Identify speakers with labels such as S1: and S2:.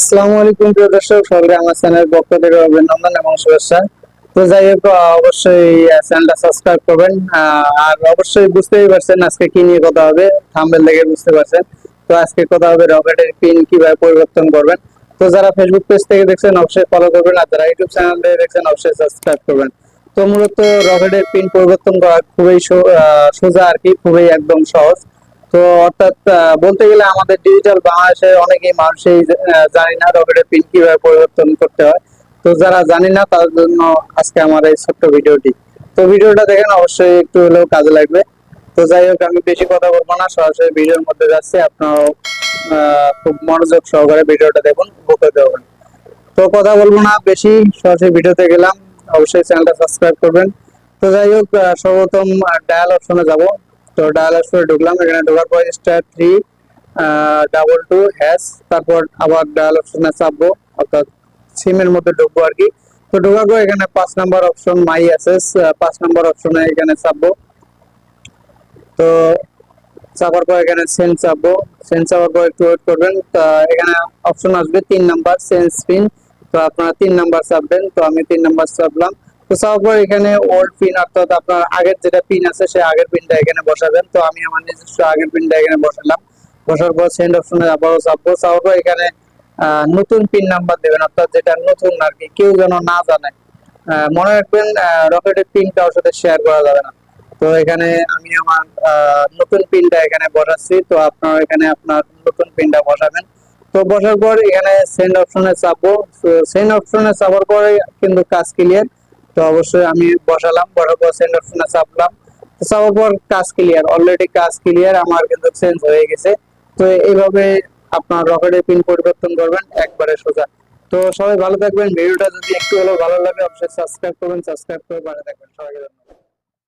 S1: আসসালামু আলাইকুম প্রিয় দর্শক, সবাই আমার চ্যানেল পক্ষ থেকে অভিনন্দন এবং শুভেচ্ছা। তো যাই হোক অবশ্যই চ্যানেলটা সাবস্ক্রাইব করবেন। আর অবশ্যই বুঝতেই পারছেন আজকে কি নিয়ে কথা হবে থাম্বেল দেখে বুঝতে পারছেন। তো আজকে কথা হবে রকেটের পিন কীভাবে পরিবর্তন করবেন। তো যারা ফেসবুক পেজ থেকে দেখছেন, অবশ্যই ফলো করবেন, আর যারা ইউটিউব চ্যানেল থেকে দেখছেন, অবশ্যই সাবস্ক্রাইব করবেন। তো মূলত রকেটের পিন পরিবর্তন করা খুবই সোজা আর কি, খুবই একদম সহজ। তো অর্থাৎ বলতে গেলে আমাদের ডিজিটাল বাংলাদেশে অনেকেই মানুষই জানি না রকেটের পিন কীভাবে পরিবর্তন করতে হয়। তো যারা জানি না তার জন্য আজকে আমার এই ছোট্ট ভিডিওটি। তো ভিডিওটা দেখেন, অবশ্যই একটু হলেও কাজে লাগবে। তো যাই হোক, আমি বেশি কথা বলব না, সরাসরি ভিডিওর মধ্যে যাচ্ছি। আপনারাও খুব মনোযোগ সহকারে ভিডিওটা দেখুন উপকৃত হবেন তো কথা বলব না, বেশি সরাসরি ভিডিওতে গেলাম। অবশ্যই চ্যানেলটা সাবস্ক্রাইব করবেন। তো যাই হোক সর্বপ্রথম ডায়াল অপশনে যাব। তো ডায়াল অপশনে ঢুকলাম এখানে ঢোকার পর star three double two hash তারপর আবার ডায়াল অপশনে চাপবো অর্থাৎ সিমের মধ্যে ঢুকবো আর কি। তো পর এখানে পাঁচ নাম্বার অপশন মাই অ্যাসেস পাঁচ নাম্বার অপশনে এখানে চাপবো। তো চাপার পর এখানে সেন্ড চাপবো। সেন্ড চাপার পর একটু ওয়েট করবেন। তা এখানে অপশন আসবে তিন নাম্বার সেন্স পিন তো আপনারা তিন নাম্বার চাপবেন। তো আমি তিন নাম্বার চাপলাম। তো এখানে ওল্ড পিন অর্থাৎ আপনার আগের যেটা পিন আছে, সেই আগের পিনটা এখানে বসাবেন। তো আমি আমার নিজস্ব আগের পিনটা এখানে বসালাম। বসার পর সেন্ড অপশনে আবারও চাপবো। এখানে নতুন পিন নাম্বার দেবেন, অর্থাৎ যেটা নতুন আর কি, কেউ যেন না জানে। মনে রাখবেন রকেটের পিন কারোর সাথে শেয়ার করা যাবে না। তো এখানে আমি আমার নতুন পিনটা এখানে বসাচ্ছি। তো আপনার এখানে আপনার নতুন পিনটা বসাবেন। তো বসার পর এখানে সেন্ড অপশনে চাপবো। সেন্ড অপশনে চাপার পরে কিন্তু কাজ ক্লিয়ার তো অবশ্যই আমি বসালাম, বসার পর সেন্টার ফোনে চাপলাম। চাপার পর কাজ ক্লিয়ার অলরেডি কাজ ক্লিয়ার আমার কিন্তু চেঞ্জ হয়ে গেছে। তো এইভাবে আপনার রকেটের পিন পরিবর্তন করবেন, একবারে সোজা। তো সবাই ভালো থাকবেন, ভিডিওটা যদি একটু হলেও ভালো লাগে, অবশ্যই সাবস্ক্রাইব করবেন সাবস্ক্রাইব করে ভালো থাকবেন। সবাইকে ধন্যবাদ।